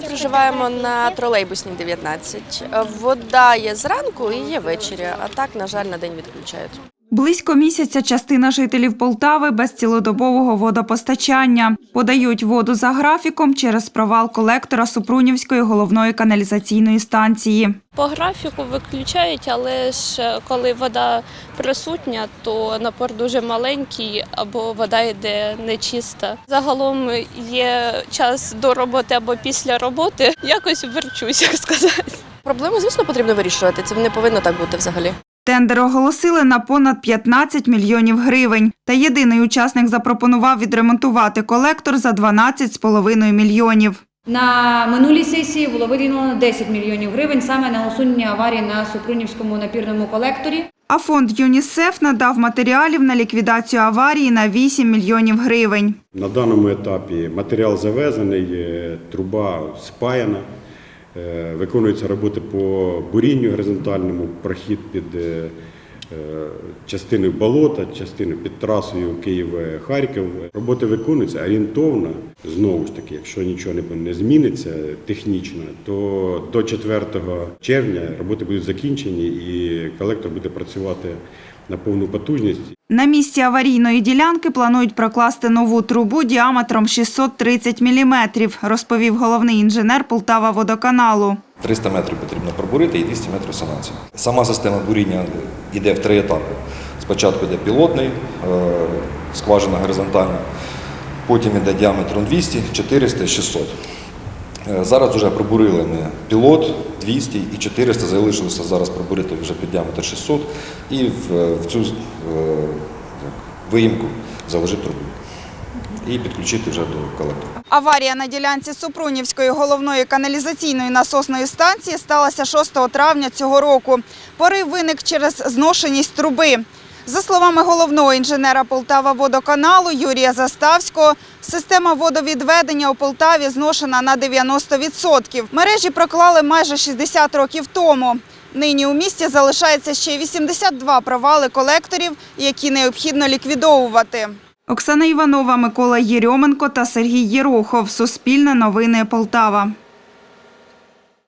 Ми проживаємо на тролейбусній 19. Вода є зранку і є ввечері, а так, на жаль, на день відключають. Близько місяця частина жителів Полтави без цілодобового водопостачання. Подають воду за графіком через провал колектора Супрунівської головної каналізаційної станції. По графіку виключають, але ж е, коли вода присутня, то напор дуже маленький або вода йде нечиста. Загалом є час до роботи або після роботи. Якось верчусь, як сказати. Проблему, звісно, потрібно вирішувати. Це не повинно так бути взагалі. Тендер оголосили на понад 15 мільйонів гривень. Та єдиний учасник запропонував відремонтувати колектор за 12,5 мільйонів. На минулій сесії було виділено 10 мільйонів гривень саме на усунення аварії на Супрунівському напірному колекторі. А фонд ЮНІСЕФ надав матеріалів на ліквідацію аварії на 8 мільйонів гривень. На даному етапі матеріал завезений, е, труба спаяна, виконуються роботи по бурінню горизонтальному, прохід під е, е, болота, частиною під трасою Київ-Харків. Роботи виконуються орієнтовно. Знову ж таки, якщо нічого не, не зміниться технічно, то до 4 червня роботи будуть закінчені і колектор буде працювати на повну потужність. На місці аварійної ділянки планують прокласти нову трубу діаметром 630 міліметрів, розповів головний інженер Полтава водоканалу. 300 метрів потрібно пробурити і 200 метрів санації. Сама система буріння йде в три етапи. Спочатку йде пілотний, е, скважина горизонтальна, потім йде діаметром 200, 400 і 600. Е, Зараз вже пробурили ми пілот 200 і 400, залишилося зараз пробурити вже під діаметр 600 і в, в цю е, виїмку заложити трубу і підключити вже до колектора. Аварія на ділянці Супрунівської головної каналізаційної насосної станції сталася 6 травня цього року. Порив виник через зношеність труби. За словами головного інженера Полтава водоканалу Юрія Заставського, система водовідведення у Полтаві зношена на 90%. Мережі проклали майже 60 років тому. Нині у місті залишається ще 82 провали колекторів, які необхідно ліквідовувати. Оксана Іванова, Микола Єрьоменко та Сергій Єрохов. Суспільне новини Полтава.